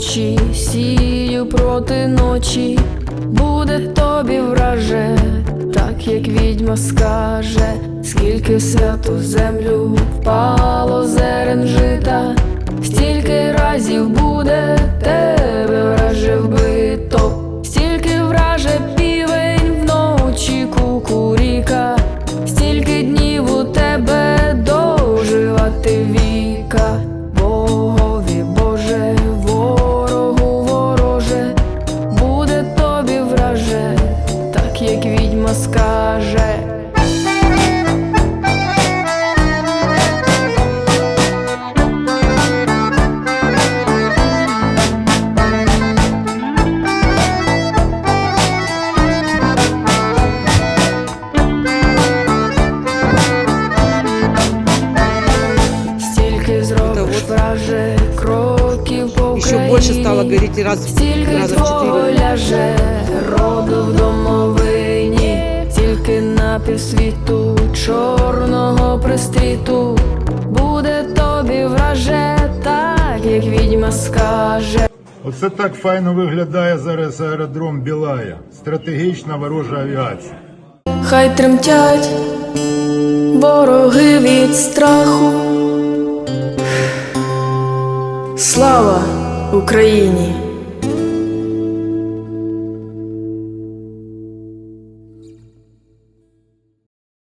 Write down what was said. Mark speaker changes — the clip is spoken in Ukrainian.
Speaker 1: очі, сію проти ночі, буде тобі враже, так як відьма скаже, скільки в святу землю впало зерен
Speaker 2: Еще больше стало гореть раз,
Speaker 1: Стільки
Speaker 2: раза в четыре.
Speaker 1: ляже роду в домовині, тільки на півсвіту чорного пристріту буде тобі враже, так як відьма скаже.
Speaker 3: Оце так файно виглядає зараз аеродром Білая. Стратегічна ворожа авіація.
Speaker 1: Хай тремтять вороги від страху. Слава Україні!